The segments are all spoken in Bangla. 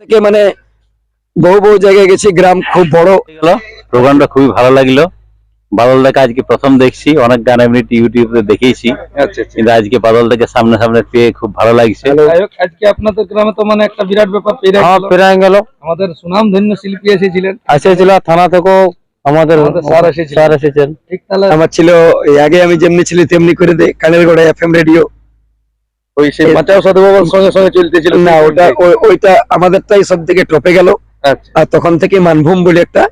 থেকে মানে বহু বহু জায়গায় গেছি গ্রাম খুব বড় গেল। প্রোগ্রামটা খুবই ভালো লাগল। বাদলদাকে আজকে প্রথম দেখছি অনেক গান এমনি ইউটিউবে দেখেছি। আচ্ছা আচ্ছা। কিন্তু আজকে বাদলদাকে সামনে সামনে পেয়ে খুব ভালো লাগছে। আজকে আপনাদের গ্রামে তো মানে একটা বিরাট ব্যাপার পেরে হ্যাঁ গেল। প্রায় গেল। আমাদের সুনাম ধন্য শিল্পী এসেছিলেন। এসেছিল থানা থেকেও আমাদের স্যার এসেছিলেন। স্যার এসেছেন। ঠিক তাহলে আমার ছিল এই আগে আমি যেমনি ছিলি তেমনি করে কানের গোড়া এফএম রেডিও ওই সেই বাঁচাও সাধু বাবার সঙ্গে সঙ্গে চলতেছিল না ওটা ওইটা আমাদেরটাই সব থেকে টপে গেল। আচ্ছা। আর তখন থেকে মানভূম বলে একটা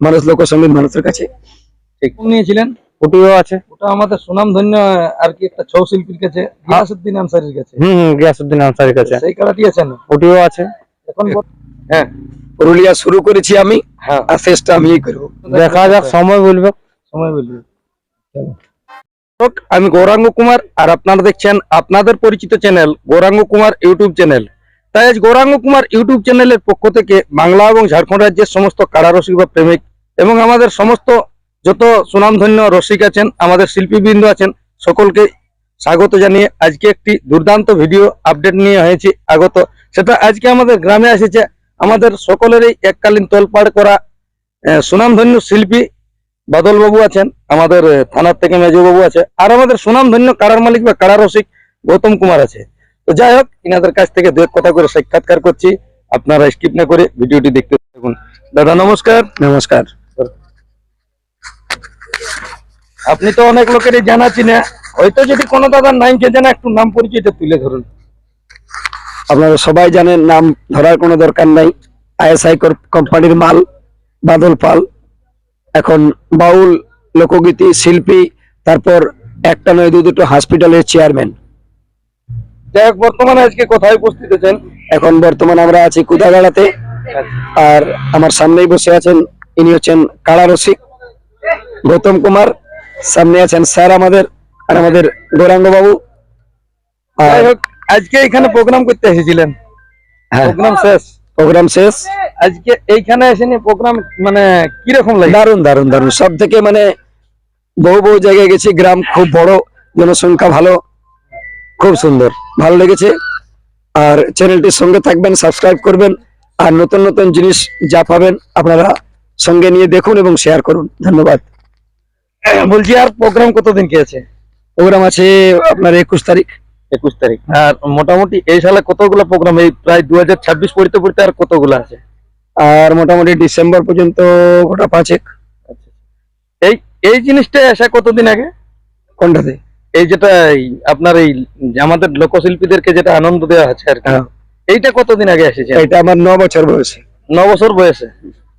মানুষ লোকসঙ্গীত মানুষের কাছে। ঠিক। নিয়েছিলেন? ওটিও আছে। ওটা আমাদের সুনাম ধন্য আর কি একটা ছৌ শিল্পীর কাছে গিয়াসুদ্দিন আনসারির কাছে। হুম গিয়াসুদ্দিন আনসারির কাছে। সেই কারাটি আছেন ওটিও আছে। এখন হ্যাঁ। পুরুলিয়া শুরু করেছি আমি হ্যাঁ। আর শেষটা আমিই করব। দেখা যাক। সময় বলবে। সময় বলবি। আমি গৌরাঙ্গ কুমার আর আপনারা দেখছেন আপনাদের পরিচিত channel Gouranga Kumar YouTube channel. তাই আজ গৌরাঙ্গ কুমার ইউটিউব চ্যানেলের পক্ষ থেকে বাংলা এবং ঝাড়খণ্ড রাজ্যের সমস্ত কারারসিক বা প্রেমিক এবং আমাদের সমস্ত যত সুনামধন্য রসিক আছেন, আমাদের শিল্পীবৃন্দ আছেন, সকলকে স্বাগত জানিয়ে আজকে একটি দুর্দান্ত ভিডিও আপডেট নিয়ে হয়েছে আগত। সেটা আজকে আমাদের গ্রামে এসেছে। আমাদের সকলেরই এককালীন তোলপাড় করা সুনামধন্য শিল্পী বাদল বাবু আছেন আমাদের থানার থেকে মেজু বাবু আছে আর আমাদের সুনামধন্য কারার মালিক বা কারা রসিক গৌতম কুমার আছে। তো যাই হোক ইনাদের কাছ থেকে দু এক কথা করে সাক্ষাৎকার করছি আপনারা স্কিপ না করে ভিডিওটি দেখতে থাকুন। দাদা নমস্কার। নমস্কার। আপনি তো অনেক লোকেরই জানা চিনে হয়তো যদি কোনো দাদার নাম কে জানা একটু নাম পরিচয়টা তুলে ধরুন। আপনারা সবাই জানেন নাম ধরার কোনো দরকার নাই। আইএসআই কোম্পানির মাল বাদল পাল। এখন বাউল লোকগীতি শিল্পী তারপর একটা নয় দু দুটো হসপিটালের চেয়ারম্যান যাই হোক বর্তমানে আজকে কোথায় উপস্থিত আছেন? এখন বর্তমানে আমরা আছি কুদাগাড়াতে আর আমার সামনেই বসে আছেন ইনি হচ্ছেন কালা রসিক গৌতম কুমার সামনে আছেন স্যার আমাদের আর আমাদের গৌরাঙ্গ বাবু যাই হোক আজকে এখানে প্রোগ্রাম করতে এসেছিলেন। প্রোগ্রাম শেষ। প্রোগ্রাম শেষ। আজকে এইখানে এসে প্রোগ্রাম মানে কীরকম লাগে? দারুণ দারুণ দারুণ সব থেকে মানে বহু বহু জায়গায় গেছি গ্রাম খুব বড় জনসংখ্যা ভালো খুব সুন্দর ভালো লেগেছে। আর চ্যানেলটির সঙ্গে থাকবেন সাবস্ক্রাইব করবেন আর নতুন নতুন জিনিস যা পাবেন আপনারা সঙ্গে নিয়ে দেখুন এবং শেয়ার করুন। ধন্যবাদ। বলছি আর প্রোগ্রাম কতদিন কি আছে? প্রোগ্রাম আছে আপনার একুশ তারিখ। একুশ তারিখ। আর মোটামুটি এই সালে কতগুলো প্রোগ্রাম এই প্রায় দু হাজার ছাব্বিশ পড়তে পড়তে আর কতগুলো আছে? আর মোটামুটি ডিসেম্বর পর্যন্ত গোটা পাঁচেক। এই এই জিনিসটা আসা কতদিন আগে? কোনটাতে? এই যেটা এই আপনার এই যে আমাদের লোকশিল্পীদেরকে যেটা আনন্দ দেওয়া আছে আর কি। হ্যাঁ। এইটা কতদিন আগে এসেছে? এটা আমার ন বছর বয়সে। ন বছর বয়সে।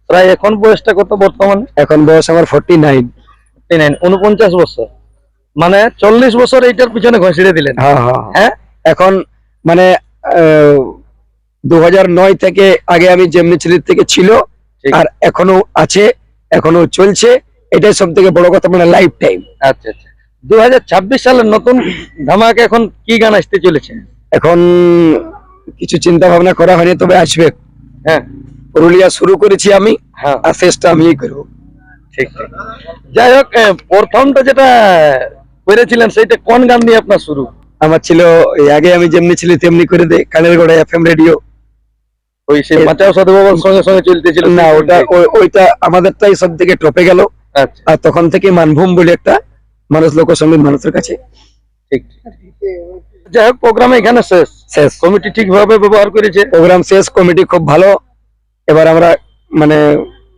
প্রায় এখন বয়সটা কত বর্তমানে? এখন বয়স আমার ফোর্টি নাইন উনপঞ্চাশ বছর। মানে চল্লিশ বছর এইটার পিছনে ঘষিড়ে দিলেন। হ্যাঁ হ্যাঁ হ্যাঁ। এখন মানে দু থেকে আগে আমি যেমনি ছেলের থেকে ছিল আর এখনও আছে এখনও চলছে এটাই সব থেকে বড় কথা মানে লাইফ টাইম আচ্ছা আচ্ছা। দু সালের নতুন ধামাকে এখন কি গান আসতে চলেছে? এখন কিছু চিন্তা ভাবনা করা হয়নি তবে আসবে। হ্যাঁ। পুরুলিয়া শুরু করেছি আমি হ্যাঁ। আর শেষটা আমিই করব। ঠিক যাই হোক প্রথমটা যেটা করেছিলেন সেইটা কোন গান দিয়ে আপনার শুরু? আমার ছিল আগে আমি যেমনি ছিলি তেমনি করে দে কানের গোড়া এফ এম রেডিও। ওই সেই বাঁচাও সাধু বাবার সঙ্গে সঙ্গে চলতেছিল না ওটা ওই- ওইটা আমাদেরটাই সব থেকে টপে গেল। আচ্ছা। আর তখন থেকে মানভূম বলে একটা মানুষ লোকসঙ্গীত মানুষের কাছে। ঠিক যাই হোক প্রোগ্রাম এখানে শেষ। শেষ। কমিটি ঠিকভাবে ব্যবহার করেছে। প্রোগ্রাম শেষ কমিটি খুব ভালো। এবার আমরা মানে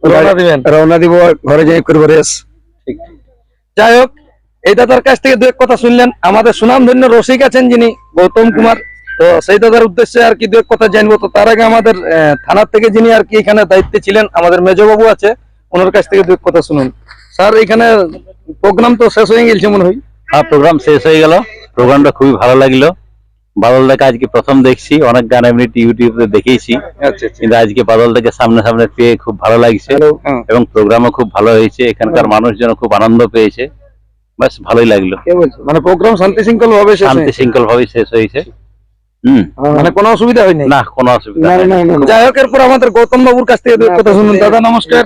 রওনা দিবেন। রওনা দিব ঘরে যাই করব রেস। ঠিক ঠিক। যাই হোক এই দাদার কাছ থেকে দু এক কথা শুনলেন। আমাদের সুনামধন্য রসিক আছেন যিনি গৌতম কুমার। তো সেই দাদার উদ্দেশ্যে আর কি দু এক কথা জানব। তো তার আগে আমাদের থানার থেকে যিনি আর কি এখানে দায়িত্বে ছিলেন আমাদের মেজবাবু আছে ওনার কাছ থেকে দু এক কথা শুনুন। স্যার এখানে প্রোগ্রাম তো শেষ হয়ে গেছে মনে হয়। হ্যাঁ প্রোগ্রাম শেষ হয়ে গেল। প্রোগ্রামটা খুবই ভালো লাগল। বাদলদাকে আজকে প্রথম দেখছি অনেক গান এমনি ইউটিউবে দেখেছি। আচ্ছা আচ্ছা। কিন্তু আজকে বাদলদাকে সামনে সামনে পেয়ে খুব ভালো লাগছে। হ্যাঁ। এবং প্রোগ্রামও খুব ভালো হয়েছে। এখানকার মানুষজন খুব আনন্দ পেয়েছে। বাস ভালোই লাগল। মানে প্রোগ্রাম শান্তি শৃঙ্খল ভাবে শান্তি? শৃঙ্খল ভাবে শেষ হয়েছে। হম। মানে কোনো অসুবিধা হয়নি? না কোনো অসুবিধা। যাই হোক এরপর আমাদের গৌতম বাবুর কাছ থেকে কথা শুনুন। দাদা নমস্কার।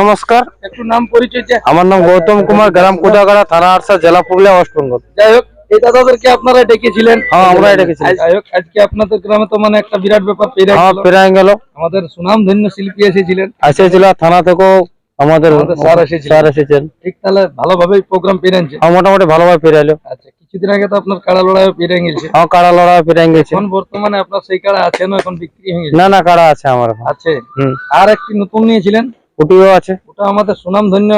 নমস্কার। একটু নাম পরিচয় আমার নাম গৌতম কুমার গ্রাম কুদাগাড়া থানা আরসা জেলা পুরুলিয়া ওয়েস্ট বেঙ্গল যাই হোক এই দাদাদেরকে আপনারা ডেকেছিলেন। হ্যাঁ, ডেকেছিলাম। যাই হোক, আজকে আপনাদের গ্রামে তো মানে একটা বিরাট ব্যাপার পেয়ে হ্যাঁ। গেল। আমাদের সুনাম ধন্য শিল্পী এসেছিলেন। এসেছিল থানা থেকেও আমাদের স্যার এসেছিলেন। স্যার এসেছেন। ঠিক তাহলে ভালোভাবেই প্রোগ্রাম পেরেছে হ্যাঁ মোটামুটি ভালোভাবে পেরাইলো আচ্ছা কিছুদিন আগে তো আপনার কাড়া লড়াই পেরে গেছে। হ্যাঁ কাড়া লড়াই পেরাই গেছে। এখন বর্তমানে আপনার সেই কাড়া আছে না এখন বিক্রি হয়ে গেছে। না না কাড়া আছে আমার আছে। হুম। আর একটি নতুন নিয়েছিলেন? ওটিও আছে। ওটা আমাদের সুনাম ধন্য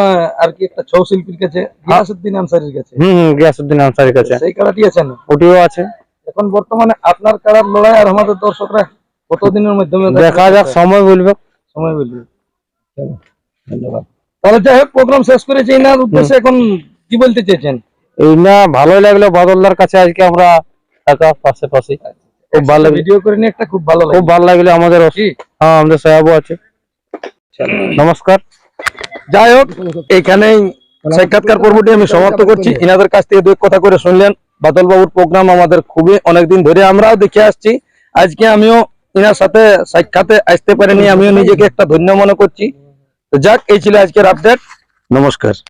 আর কি একটা ছৌ শিল্পীর কাছে গিয়াসুদ্দিন আনসারির কাছে। হুম হুম গিয়াসুদ্দিন আনসারির কাছে। সেই কাড়াটি আছে না? ওটিও আছে। এখন বর্তমানে আপনার কাড়ার লড়াই আর আমাদের দর্শকরা কতদিনের মাধ্যমে দেখা যাক সময় বলবে। সময় বলবে। চলো, ধন্যবাদ। তাহলে যাই হোক প্রোগ্রাম শেষ করেছি। না উদ্দেশ্যে এখন কি বলতে চেয়েছেন? এই না ভালোই লাগল। বাদলদার কাছে আজকে আমরা থাকা পাশে পাশে। খুব ভালো ভিডিও করে নিয়ে একটা খুব ভালো খুব ভালো লাগল আমাদের? হ্যাঁ আমাদের সাহেবও আছে। নমস্কার। যাই হোক এখানেই সাক্ষাৎকার পর্বটি আমি সমাপ্ত করছি। ইনাদের কাছ থেকে দু এক কথা করে শুনলেন। বাদল বাবুর প্রোগ্রাম আমাদের খুবই অনেকদিন ধরে আমরাও দেখে আসছি। আজকে আমিও ইনার সাথে সাক্ষাতে আসতে পারিনি। আমিও নিজেকে একটা ধন্য মনে করছি। যাক এই ছিল আজকের আপডেট নমস্কার।